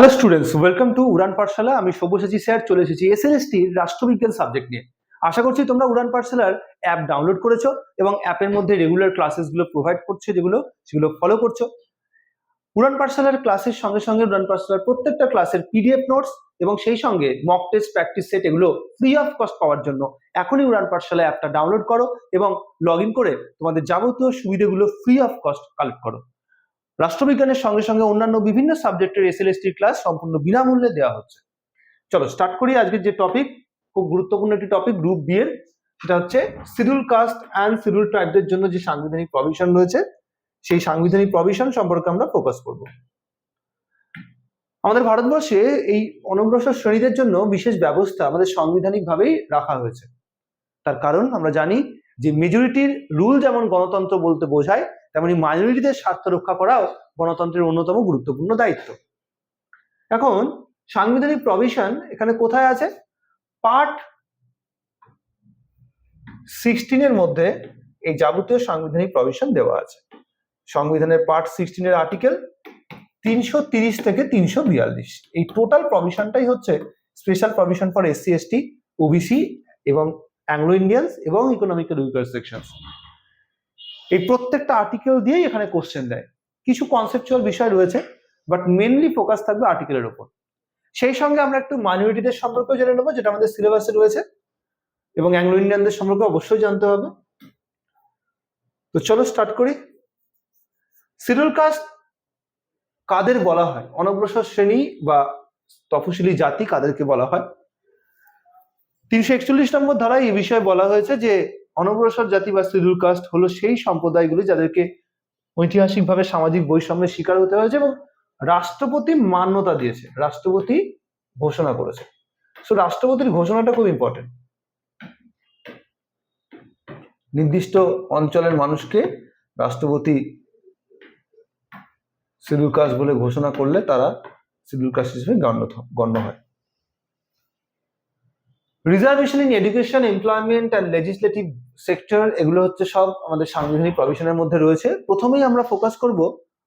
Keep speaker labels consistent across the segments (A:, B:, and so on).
A: Hello students welcome to Uraan Pathshala আমি Sabyasachi sir, চলে এসেছি এসএলএসটির রাষ্ট্রবিজ্ঞান সাবজেক্ট নিয়ে। আশা করছি তোমরা উড়ান পাঠশালার অ্যাপ ডাউনলোড করেছ এবং অ্যাপের মধ্যে রেগুলার ক্লাসেসগুলো প্রোভাইড করছে, যেগুলো, সেগুলো ফলো করছ। উড়ান পাঠশালার ক্লাসের সঙ্গে সঙ্গে উড়ান পাঠশালার প্রত্যেকটা ক্লাসের পিডিএফ নোটস এবং সেই সঙ্গে মক টেস্ট প্র্যাকটিস সেট এগুলো ফ্রি অফ কস্ট পাওয়ার জন্য এখনই উড়ান পাঠশালা অ্যাপটা ডাউনলোড করো এবং লগ ইন করে তোমাদের যাবতীয় সুবিধাগুলো ফ্রি অফ কস্ট কালেক্ট করো। রাষ্ট্রবিজ্ঞানের সঙ্গে সঙ্গে অন্যান্য বিভিন্ন সাবজেক্টের এসএলএসটি ক্লাস সম্পূর্ণ বিনামূল্যে দেওয়া হচ্ছে। চলো স্টার্ট করি আজকের যে টপিক খুব গুরুত্বপূর্ণ একটি টপিক গ্রুপ বি এর। সেটা হচ্ছে শিডিউল কাস্ট অ্যান্ড শিডিউল ট্রাইবদের জন্য যে সাংবিধানিক প্রভিশন রয়েছে, সেই সাংবিধানিক প্রভিশন সম্পর্কে আমরা ফোকাস করব। আমাদের ভারতবর্ষে এই অনগ্রসর শ্রেণীদের জন্য বিশেষ ব্যবস্থা আমাদের সাংবিধানিকভাবেই রাখা হয়েছে। তার কারণ আমরা জানি যে মেজরিটির রুল যেমন গণতন্ত্র বলতে বোঝায় তেমনি মাইনরিটিদের স্বার্থ রক্ষা করাও গণতন্ত্রের অন্যতম গুরুত্বপূর্ণ দায়িত্ব। এখন সাংবিধানিক প্রভিশন এখানে কোথায় আছে? পার্ট সিক্সটিনের মধ্যে এই যাবতীয় সাংবিধানিক প্রভিশন দেওয়া আছে। সংবিধানের পার্ট সিক্সটিনের আর্টিকেল তিনশো তিরিশ থেকে তিনশো বিয়াল্লিশ। এই টোটাল প্রভিশনটাই হচ্ছে special provision for SC ST OBC এবং অ্যাংলো ইন্ডিয়ানস এবং ইকোনমিক্যাল উইকার সেকশন এই প্রত্যেকটা আর্টিকেল দিয়েই এখানে কোশ্চেন দেয়। কিছু কনসেপচুয়াল বিষয় রয়েছে বাট মেনলি ফোকাস থাকবে আর্টিকেলের উপর। সেই সঙ্গে আমরা একটু মাইনরিটিদের সম্পর্কে জেনে নেব, যেটা আমাদের সিলেবাসে রয়েছে, এবং অ্যাংলো ইন্ডিয়ানদের সম্পর্কে অবশ্যই জানতে হবে। তো চলো স্টার্ট করি। শিডিউল কাস্ট কাদের বলা হয়? অনগ্রসর শ্রেণি বা তফসিলি জাতি কাদেরকে বলা হয়? তিনশো একচল্লিশ নম্বর ধারায় এই বিষয়ে বলা হয়েছে যে অনগ্রসর জাতি বা শিডিউল কাস্ট হলো সেই সম্প্রদায়গুলি যাদেরকে ঐতিহাসিকভাবে সামাজিক বৈষম্যের শিকার হতে হয়েছে এবং রাষ্ট্রপতি মান্যতা দিয়েছে, রাষ্ট্রপতি ঘোষণা করেছে। সো রাষ্ট্রপতির ঘোষণাটা খুব ইম্পর্টেন্ট নির্দিষ্ট অঞ্চলের মানুষকে রাষ্ট্রপতি শিডিউল কাস্ট বলে ঘোষণা করলে তারা শিডিউল কাস্ট হিসেবে গণ্য গণ্য হয়। Reservation in education employment and legislative sector এগুলো হচ্ছে সব আমাদের সাংবিধানিক প্রভিশনের মধ্যে রয়েছে। প্রথমেই আমরা ফোকাস করব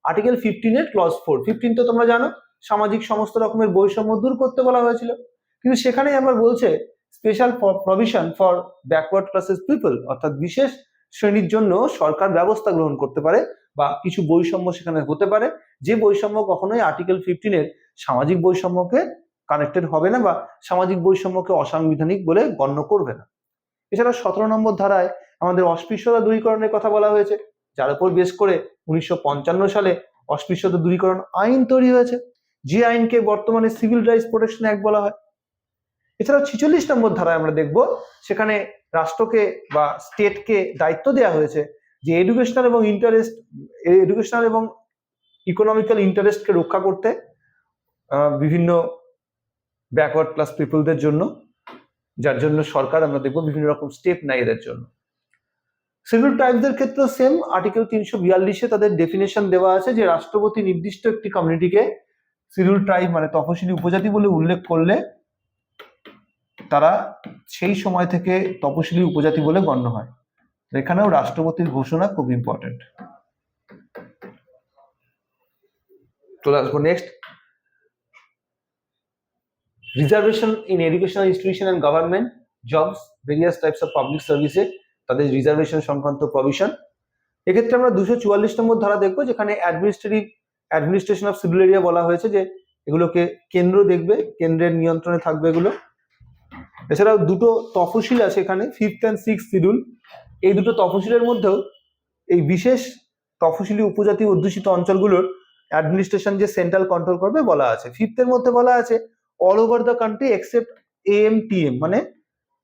A: আর্টিকেল ফিফটিনের ক্লজ ফোর ফিফটিন তো তোমরা জানো, সামাজিক সমস্ত রকমের বৈষম্য দূর করতে বলা হয়েছিল। কিন্তু সেখানেই আবার বলছে special provision for backward classes people অর্থাৎ বিশেষ শ্রেণির জন্য সরকার ব্যবস্থা গ্রহণ করতে পারে বা কিছু বৈষম্য সেখানে হতে পারে। যে বৈষম্য কখনোই আর্টিকেল ফিফটিনের সামাজিক বৈষম্যকে কানেক্টেড হবে না বা সামাজিক বৈষম্যকে অসাংবিধানিক বলে গণ্য করবে না। এছাড়া সতেরো নম্বর ধারায় আমাদের অস্পৃশ্যতা দূরীকরণের কথা বলা হয়েছে, যার উপর বেশ করে উনিশশো পঞ্চান্ন সালে অস্পৃশ্যতা দূরীকরণ আইন তৈরি হয়েছে, যে আইনকে বর্তমানে সিভিল রাইটস প্রোটেকশন অ্যাক্ট বলা হয়। এছাড়াও ছিচল্লিশ নম্বর ধারায় আমরা দেখব, সেখানে রাষ্ট্রকে বা স্টেটকে দায়িত্ব দেওয়া হয়েছে যে এডুকেশনাল এবং ইন্টারেস্ট, এডুকেশনাল এবং ইকোনমিক্যাল ইন্টারেস্টকে রক্ষা করতে বিভিন্ন ব্যাকওয়ার্ড ক্লাস পিপলদের জন্য, যার জন্য সরকার আমরা দেখব বিভিন্ন রকম স্টেপ নেয় এদের জন্য। শিডিউল ট্রাইবদের ক্ষেত্রে সেম আর্টিকেল তিনশো বিয়াল্লিশে তাদের ডেফিনেশন দেওয়া আছে যে রাষ্ট্রপতি নির্দিষ্ট একটি কমিউনিটিকে শিডিউল ট্রাইব মানে তপশিলি উপজাতি বলে উল্লেখ করলে তারা সেই সময় থেকে তপশিলি উপজাতি বলে গণ্য হয়। এখানেও রাষ্ট্রপতির ঘোষণা খুব ইম্পর্টেন্ট চলে আসব next reservation in educational institution and government jobs various types of public সার্ভিসে তাদের রিজার্ভেশন সংক্রান্ত প্রভিশন এক্ষেত্রে আমরা দুশো চুয়াল্লিশ নম্বর ধারা দেখব, যেখানে administrative administration of civil area বলা হয়েছে যে এগুলোকে কেন্দ্র দেখবে, কেন্দ্রের নিয়ন্ত্রণে থাকবে এগুলো। এছাড়াও দুটো তফসিল আছে এখানে ফিফথ অ্যান্ড সিক্স শিডিউল এই দুটো তফসিলের মধ্যেও এই বিশেষ তফসিলি উপজাতি অধ্যুষিত অঞ্চলগুলোর অ্যাডমিনিস্ট্রেশন যে সেন্ট্রাল কন্ট্রোল করবে বলা আছে। ফিফথের মধ্যে বলা আছে all over the country except AMTM মানে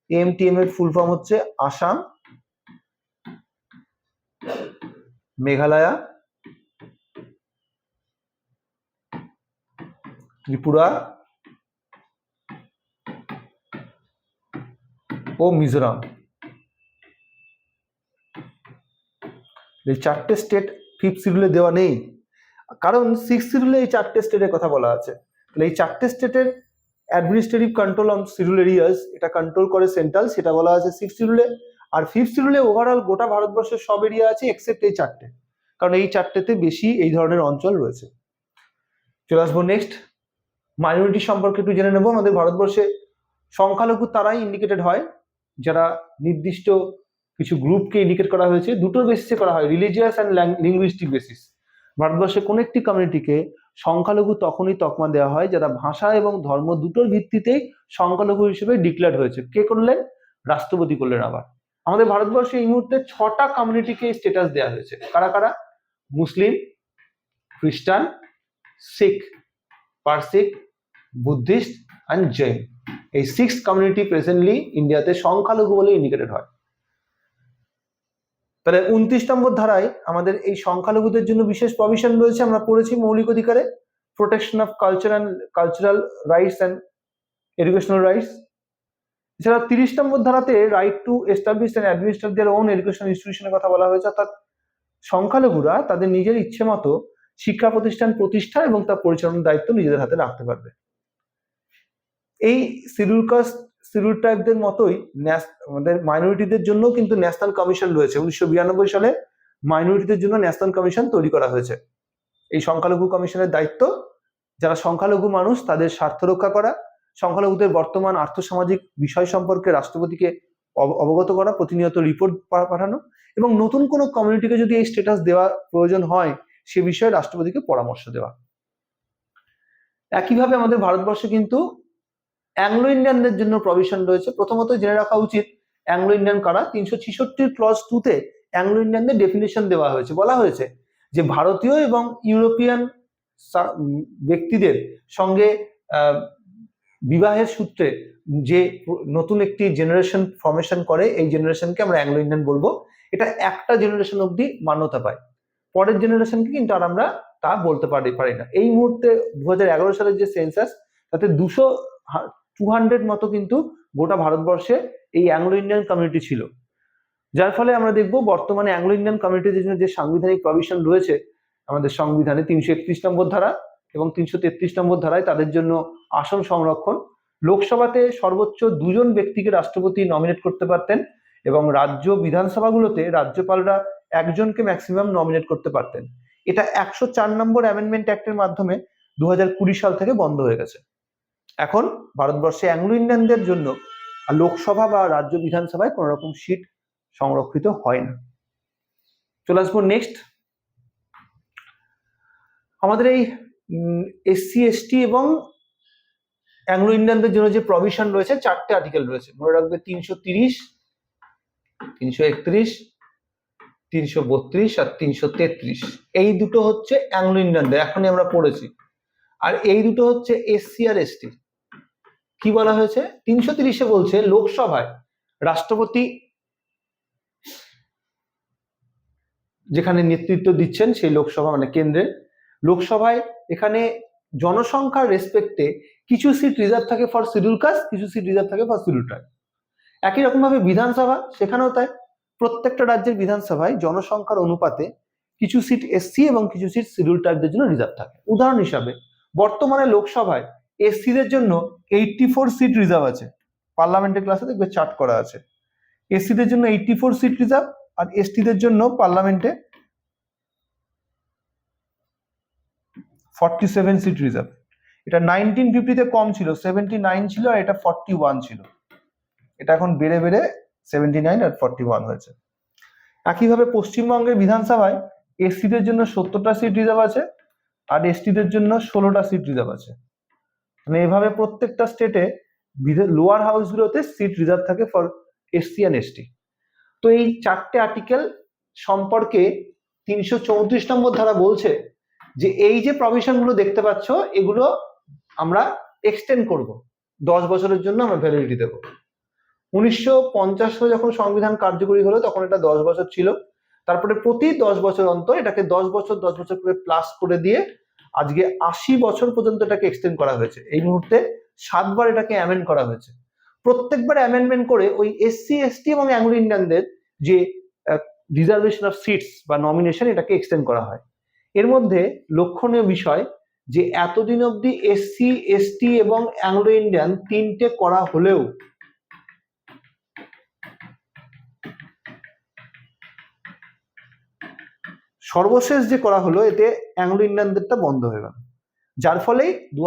A: এএমটিএম এর ফুল ফর্ম হচ্ছে আসাম, মেঘালয়া, ত্রিপুরা ও মিজোরাম। এই চারটে স্টেট ফিফথ শিডিউলে দেওয়া নেই। কারণ সিক্স শিডিউলে এই চারটে স্টেটের কথা বলা আছে। তাহলে এই চারটে স্টেটের administrative control on schedule areas এটা কন্ট্রোল করে সেন্ট্রাল সেটা বলা আছে সিক্স শিডিউলে আর ফিফথ শিডিউলে ওভারঅল গোটা ভারতবর্ষের সব এরিয়া আছে এক্সেপ্ট এই চারটে। কারণ এই চারটেতে বেশি এই ধরনের অঞ্চল রয়েছে। চলে আসব নেক্সট মাইনরিটি সম্পর্কে একটু জেনে নেব। আমাদের ভারতবর্ষে সংখ্যালঘু তারাই ইন্ডিকেটেড হয়। যারা নির্দিষ্ট কিছু গ্রুপকে ইন্ডিকেট করা হয়েছে, দুটোর বেসিসে করা হয় রিলিজিয়াস অ্যান্ড লিঙ্গুইস্টিক বেসিস ভারতবর্ষে কোনো একটি কমিউনিটিকে সংখ্যালঘু তখনই তকমা দেওয়া হয় যারা ভাষা এবং ধর্ম দুটোর ভিত্তিতেই সংখ্যালঘু হিসেবে ডিক্লেয়ার হয়েছে। কে করলেন? রাষ্ট্রপতি করলেন আবার। আমাদের ভারতবর্ষে এই মুহূর্তে ছটা কমিউনিটিকে স্টেটাস দেওয়া হয়েছে। কারা কারা? মুসলিম, খ্রিস্টান, শিখ পার্সিক বুদ্ধিস্ট অ্যান্ড জৈন। এই সিক্স কমিউনিটি প্রেজেন্টলি ইন্ডিয়াতে সংখ্যালঘু বলে ইন্ডিকেটেড হয়। তাহলে উনত্রিশ নম্বর ধারায় আমাদের এই সংখ্যালঘুদের জন্য বিশেষ প্রভিশন রয়েছে, আমরা পড়েছি মৌলিক অধিকারে protection of culture and cultural rights and educational rights এছাড়া তিরিশ নম্বর ধারাতে right to establish and administrate their own education ইনস্টিটিউশনের কথা বলা হয়েছে, অর্থাৎ সংখ্যালঘুরা তাদের নিজের ইচ্ছে মতো শিক্ষা প্রতিষ্ঠান, প্রতিষ্ঠা এবং তার পরিচালনার দায়িত্ব নিজেদের হাতে রাখতে পারবে। এই শিডিউল কাস্ট শিডিউল ট্রাইবদের মতোই আমাদের মাইনরিটিদের জন্য কিন্তু ন্যাশনাল কমিশন রয়েছে। উনিশশো বিরানব্বই সালে মাইনরিটিদের জন্য ন্যাশনাল কমিশন তৈরি করা হয়েছে। এই সংখ্যালঘু কমিশনের দায়িত্ব, যারা সংখ্যালঘু মানুষ, তাদের স্বার্থ রক্ষা করা, সংখ্যালঘুদের বর্তমান আর্থসামাজিক বিষয় সম্পর্কে রাষ্ট্রপতিকে অব- অবগত করা, প্রতিনিয়ত রিপোর্ট পাঠানো এবং নতুন কোনো কমিউনিটিকে যদি এই স্ট্যাটাস দেওয়া প্রয়োজন হয়, সে বিষয়ে রাষ্ট্রপতিকে পরামর্শ দেওয়া। একইভাবে আমাদের ভারতবর্ষে কিন্তু অ্যাংলো ইন্ডিয়ানদের জন্য প্রভিশন রয়েছে। প্রথমত জেনে রাখা উচিত অ্যাংলো ইন্ডিয়ান কারা? তিনশো ছিষট্টির ক্লজ টুতে অ্যাংলো ইন্ডিয়ানদের ডেফিনেশন দেওয়া হয়েছে। বলা হয়েছে যে ভারতীয় এবং ইউরোপিয়ান ব্যক্তিদের সঙ্গে বিবাহের সূত্রে যে নতুন একটি জেনারেশন ফর্মেশন করে, এই জেনারেশনকে আমরা অ্যাংলো ইন্ডিয়ান বলব। এটা একটা জেনারেশন অবধি মান্যতা পায়। পরের জেনারেশনকে কিন্তু আর আমরা তা বলতে পারি পারি না। এই মুহূর্তে দু হাজার এগারো সালের যে সেন্সাস তাতে দুশো টু হান্ড্রেড মতো কিন্তু গোটা ভারতবর্ষে এই অ্যাংলো ইন্ডিয়ান কমিউনিটি ছিল। যার ফলে আমরা দেখব বর্তমানে অ্যাংলো ইন্ডিয়ান কমিউনিটির জন্য যে সাংবিধানিক প্রভিশন রয়েছে, আমাদের সংবিধানে তিনশো একত্রিশ নম্বর ধারা এবং তিনশো তেত্রিশ নম্বর ধারায় তাদের জন্য আসন সংরক্ষণ, লোকসভাতে সর্বোচ্চ দুজন ব্যক্তিকে রাষ্ট্রপতি নমিনেট করতে পারতেন এবং রাজ্য বিধানসভাগুলোতে রাজ্যপালরা একজনকে ম্যাক্সিমাম নমিনেট করতে পারতেন। এটা একশো চার নম্বর অ্যামেন্ডমেন্ট অ্যাক্টের মাধ্যমে দু সাল থেকে বন্ধ হয়ে গেছে। এখন ভারতবর্ষে অ্যাংলো ইন্ডিয়ানদের জন্য লোকসভা বা রাজ্য বিধানসভায় কোনো রকম সিট সংরক্ষিত হয় না। চলে আসব নেক্সট আমাদের এই এসসি এসটি এবং অ্যাংলো ইন্ডিয়ানদের জন্য যে প্রভিশন রয়েছে, চারটে আর্টিকেল রয়েছে। মনে রাখবে তিনশো তিরিশ, তিনশো একত্রিশ, তিনশো বত্রিশ আর তিনশো তেত্রিশ। এই দুটো হচ্ছে অ্যাংলো ইন্ডিয়ানদের এখনই আমরা পড়েছি। আর এই দুটো হচ্ছে এসসি আর এসটি কি বলা হয়েছে? তিনশো তিরিশে বলছে লোকসভায় রাষ্ট্রপতি যেখানে নেতৃত্ব দিচ্ছেন সেই লোকসভা মানে কেন্দ্রে। লোকসভায় এখানে জনসংখ্যার রেসপেক্টে কিছু সিট রিজার্ভ থাকে ফর শিডিউল কাস্ট কিছু সিট রিজার্ভ থাকে ফর শিডিউল ট্রাইব একই রকম ভাবে বিধানসভা, সেখানেও তাই। প্রত্যেকটা রাজ্যের বিধানসভায় জনসংখ্যার অনুপাতে কিছু সিট এসসি এবং কিছু সিট শিডিউল ট্রাইবদের জন্য রিজার্ভ থাকে। উদাহরণ হিসাবে, বর্তমানে লোকসভায় এসসিদের জন্য এইটটি ফোর সিট রিজার্ভ আছে পার্লামেন্টের ক্লাসে দেখবে চার্ট করা আছে। এসসিদের জন্য এইটটি ফোর সিট রিজার্ভ আর এসটিদের জন্য পার্লামেন্টে ফর্টি সেভেন সিট রিজার্ভ এটা নাইনটিন ফিফটিতে কম ছিল সেভেন্টি নাইন ছিল আর এটা ফর্টি ওয়ান ছিল। এটা এখন বেড়ে বেড়ে সেভেন্টি নাইন আর ফর্টি ওয়ান হয়েছে। একইভাবে পশ্চিমবঙ্গের বিধানসভায় এসসিদের জন্য সত্তরটা সিট রিজার্ভ আছে আর এসটিদের জন্য ষোলোটা সিট রিজার্ভ আছে। মানে এভাবে প্রত্যেকটা স্টেটে লোয়ার হাউসগুলোতে সিট রিজার্ভ থাকে ফর এসসি অ্যান্ড এসটি তো এই চারটে আর্টিকেল সম্পর্কে তিনশো চৌত্রিশ নম্বর ধারা বলছে যে এই যে প্রভিশনগুলো দেখতে পাচ্ছ, এগুলো আমরা এক্সটেন্ড করব। দশ বছরের জন্য আমরা ভ্যালিডিটি দেবো। উনিশশো পঞ্চাশ সালে যখন সংবিধান কার্যকরী হলো, তখন এটা দশ বছর ছিল। তারপরে প্রতি দশ বছর অন্তর এটাকে দশ বছর দশ বছর করে প্লাস করে দিয়ে আজকে আশি বছর পর্যন্ত এটাকে এক্সটেন্ড করা হয়েছে। এই মুহূর্তে সাতবার এটাকে অ্যামেন্ড করা হয়েছে। প্রত্যেকবার অ্যামেন্ডমেন্ট করে ওই এসসি এসটি এবং অ্যাংলো ইন্ডিয়ানদের যে রিজার্ভেশন অফ সিটস বা নমিনেশন এটাকে এক্সটেন্ড করা হয়। এর মধ্যে লক্ষণীয় বিষয় যে, এতদিন অবধি এসসি এসটি এবং অ্যাংলো ইন্ডিয়ান তিনটে করা হলেও সর্বশেষ যে করা হলো, এতে অ্যাংলো ইন্ডিয়ানদেরটা বন্ধ হয়ে গেল। যার ফলে দু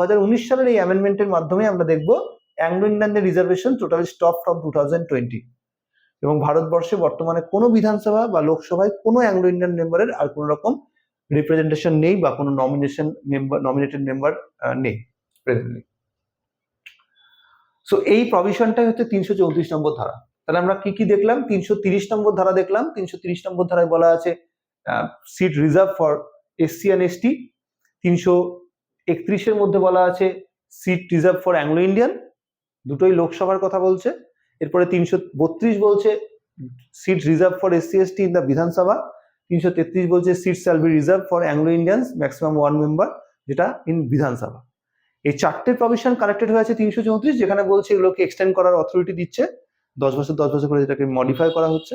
A: সালের এই অ্যামেন্ডমেন্টের মাধ্যমে আমরা দেখব Anglo ইন্ডিয়ানদের reservation totally stop from two thousand twenty এবং ভারতবর্ষে বর্তমানে কোনো বিধানসভা বা লোকসভায় কোনো অ্যাংলো ইন্ডিয়ান মেম্বারের আর কোনো রকম রিপ্রেজেন্টেশন নেই বা কোনো নমিনেশন মেম্বার নমিনেটেড মেম্বার নেই প্রেজেন্টলি সো এই প্রভিশনটাই হচ্ছে তিনশো চৌত্রিশ নম্বর ধারা। তাহলে আমরা কি কি দেখলাম? তিনশো তিরিশ নম্বর ধারা দেখলাম। তিনশো তিরিশ নম্বর ধারায় বলা আছে seat reserve for SC and ST তিনশো একত্রিশের মধ্যে বলা আছে। Seat reserve for Anglo Indian দুটোই লোকসভার কথা বলছে। এরপরে তিনশো বত্রিশ বলছে seat reserve for SC ST in the Vidhan Sabha. তিনশো তেত্রিশ বলছে seat shall be reserve for Anglo Indians maximum one member যেটা ইন বিধানসভা। এই চারটে প্রভিশন কানেক্টেড হয়েছে তিনশো চৌত্রিশ, যেখানে বলছে এগুলোকে এক্সটেন্ড করার অথরিটি দিচ্ছে। দশ বছর দশ বছর করে যেটাকে মডিফাই করা হচ্ছে।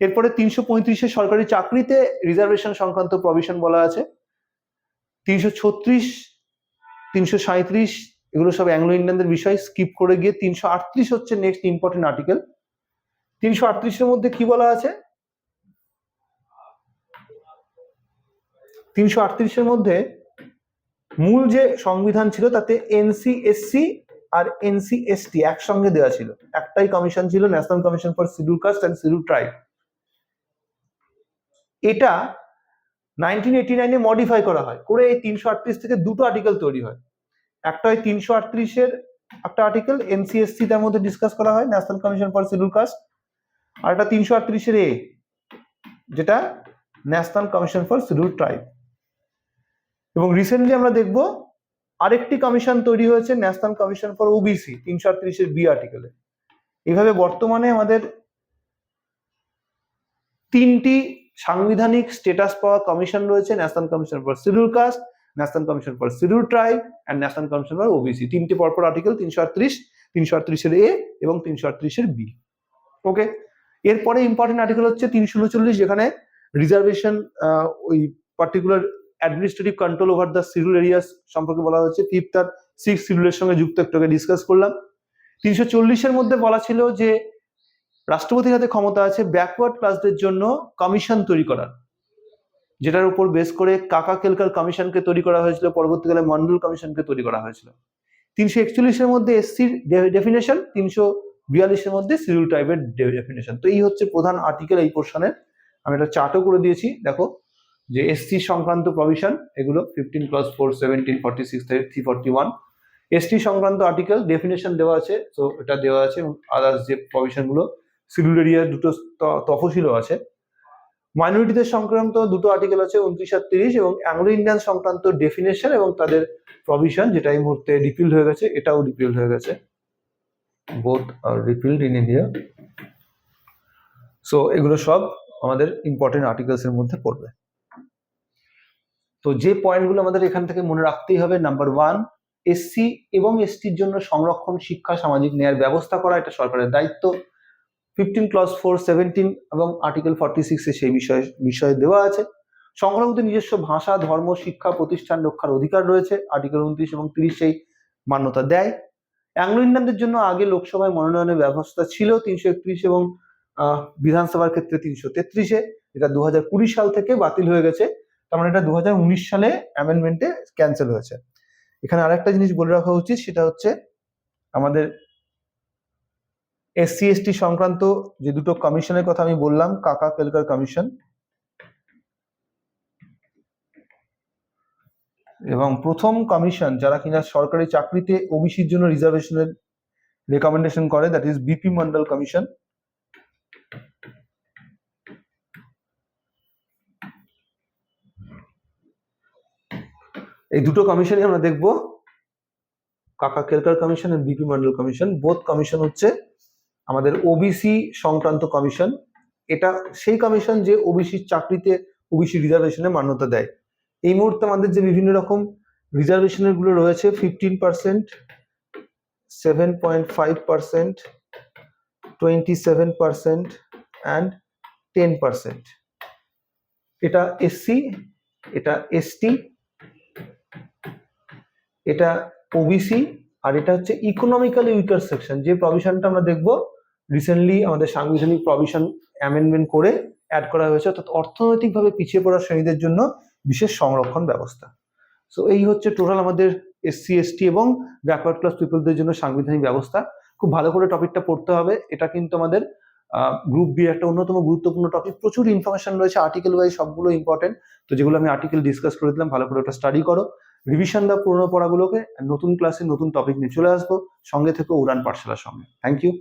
A: এরপরে তিনশো পঁয়ত্রিশে সরকারি চাকরিতে রিজার্ভেশন সংক্রান্ত প্রভিশন বলা আছে। তিনশো ছত্রিশ, তিনশো সাঁত্রিশ এগুলো সব অ্যাংলো ইন্ডিয়ানদের বিষয় স্কিপ করে গিয়ে তিনশো আটত্রিশ হচ্ছে নেক্সট ইম্পর্টেন্ট আর্টিকেল তিনশো আটত্রিশের মধ্যে কি বলা আছে? তিনশো আটত্রিশের মধ্যে মূল যে সংবিধান ছিল তাতে এনসিএসসি আর এনসিএসটি একসঙ্গে দেওয়া ছিল। একটাই কমিশন ছিল national commission for schedule caste and schedule tribe এটা নাইনটিন এইটি নাইনে মডিফাই করা হয়। করে এই তিনশো আটত্রিশ থেকে দুটো আর্টিকেল তৈরি হয়। একটা হয় তিনশো আটত্রিশের একটা আর্টিকেল এনসিএসসি তার মধ্যে ডিসকাস করা হয় national commission for schedule caste আর একটা তিনশো আটত্রিশের এ যেটা national commission for schedule tribe এবং রিসেন্টলি আমরা দেখব আরেকটি কমিশন তৈরি হয়েছে ন্যাশনাল কমিশন ফর ওবিসি তিনশো আটত্রিশের বি আর্টিকেলে এইভাবে বর্তমানে আমাদের তিনটি সাংবিধানিক স্টেটাস পাওয়া কমিশন রয়েছে national commission for schedule caste national commission for schedule tribe and national commission for OBC তিনটি পরপর আর্টিকেল তিনশো আটত্রিশ, তিনশো আটত্রিশের এ এবং তিনশো আটত্রিশের বি ওকে এরপরে ইম্পর্টেন্ট আর্টিকেল হচ্ছে তিনশো উনচল্লিশ, যেখানে রিজার্ভেশন ওই particular administrative control over the schedule areas সম্পর্কে বলা হচ্ছে ফিফথ আর সিক্স শিডিউলের সঙ্গে যুক্ত, একটু ডিসকাস করলাম। তিনশো চল্লিশের মধ্যে বলা ছিল যে রাষ্ট্রপতির হাতে ক্ষমতা আছে ব্যাকওয়ার্ড ক্লাসদের জন্য কমিশন তৈরি করার। যেটার উপর বেস করে কাকা কেলকার কমিশনকে তৈরি করা হয়েছিল, পরবর্তীকালে মন্ডল কমিশনকে তৈরি করা হয়েছিল। তিনশো একচল্লিশের মধ্যে এসসির ডেফিনেশন তিনশো বিয়াল্লিশের মধ্যে শিডিউল টাইপের ডেফিনেশন তো এই হচ্ছে প্রধান আর্টিকেল এই পোর্শনের আমি একটা চার্টও করে দিয়েছি, দেখো। যে এসসি সংক্রান্ত প্রভিশন এগুলো fifteen plus four seventeen forty six থেকে থ্রি ফর্টি ওয়ান এসটি সংক্রান্ত আর্টিকেল ডেফিনেশন দেওয়া আছে, তো এটা দেওয়া আছে আদার্স যে প্রভিশনগুলো শিডিউল এরিয়া দুটো তফসিলও আছে। মাইনরিটিদের সংক্রান্ত দুটো আর্টিকেল আছে, উনত্রিশ আর তিরিশ, এবং অ্যাংলো ইন্ডিয়ান সংক্রান্ত ডেফিনেশন এবং তাদের প্রভিশন যেটা এই মুহূর্তে রিপিল হয়ে গেছে, এটাও রিপিল হয়ে গেছে। Both are repealed in India so এগুলো সব আমাদের ইম্পর্টেন্ট আর্টিকেলস এর মধ্যে পড়বে। তো যে পয়েন্টগুলো আমাদের এখান থেকে মনে রাখতেই হবে নাম্বার ওয়ান এসসি এবং এসটির জন্য সংরক্ষণ, শিক্ষা, সামাজিক ন্যায়ের ব্যবস্থা করা, এটা সরকারের দায়িত্ব। ফিফটিন ক্লস ফোর সেভেন্টিন এবং আর্টিকেল ফর্টি সিক্সে সেই বিষয়ে বিষয়ে দেওয়া আছে। সংখ্যালঘুদের নিজস্ব ভাষা, ধর্ম, শিক্ষা, প্রতিষ্ঠান রক্ষার অধিকার রয়েছে। আর্টিকেল উনত্রিশ এবং তিরিশ সেই মান্যতা দেয়। অ্যাংলো ইন্ডিয়ানদের জন্য আগে লোকসভায় মনোনয়নের ব্যবস্থা ছিল তিনশো একত্রিশ এবং বিধানসভার ক্ষেত্রে তিনশো তেত্রিশে এটা দু কুড়ি সাল থেকে বাতিল হয়ে গেছে। তার মানে এটা দু উনিশ সালে অ্যামেন্ডমেন্টে ক্যান্সেল হয়েছে। এখানে আরেকটা জিনিস বলে রাখা উচিত, সেটা হচ্ছে আমাদের এসসি এসটি সংক্রান্ত যে দুটো কমিশনের কথা আমি বললাম, কাকা কেলকার কমিশন এবং প্রথম কমিশন যারা কিনা সরকারি চাকরিতে ওবিসির জন্য রিজার্ভেশনের রেকমেন্ডেশন করে that is BP Mandal commission এই দুটো কমিশনই আমরা দেখব। কাকা কেলকার কমিশন এবং BP Mandal commission both commission হচ্ছে আমাদের ওবিসি সংক্রান্ত কমিশন এটা সেই কমিশন যে ওবিসির চাকরিতে ওবিসি রিজার্ভেশনে মান্যতা দেয়। এই মুহূর্তে আমাদের যে বিভিন্ন রকম রিজার্ভেশনেরগুলো রয়েছে fifteen percent seven point five percent twenty seven percent and ten percent এটা এসসি এটা এসটি এটা ওবিসি আর এটা হচ্ছে ইকোনমিক্যালি উইকার সেকশন যে প্রভিশনটা আমরা দেখব রিসেন্টলি আমাদের সাংবিধানিক প্রভিশন অ্যামেন্ডমেন্ট করে অ্যাড করা হয়েছে, অর্থাৎ অর্থনৈতিকভাবে পিছিয়ে পড়া শ্রেণীদের জন্য বিশেষ সংরক্ষণ ব্যবস্থা। সো এই হচ্ছে টোটাল আমাদের এসসি এসটি এবং ব্যাকওয়ার্ড ক্লাস পিপলদের জন্য সাংবিধানিক ব্যবস্থা। খুব ভালো করে টপিকটা পড়তে হবে। এটা কিন্তু আমাদের গ্রুপ বি একটা অন্যতম গুরুত্বপূর্ণ টপিক প্রচুর ইনফরমেশন রয়েছে আর্টিকেল ওয়াইজ সবগুলো ইম্পর্টেন্ট তো যেগুলো আমি আর্টিকেল ডিসকাস করে দিলাম, ভালো করে ওটা স্টাডি করো। রিভিশন দাও পুরোনো পড়াগুলোকে, নতুন ক্লাসে নতুন টপিক নিয়ে চলে আসব। সঙ্গে থেকে উড়ান পাঠশালার সঙ্গে। Thank you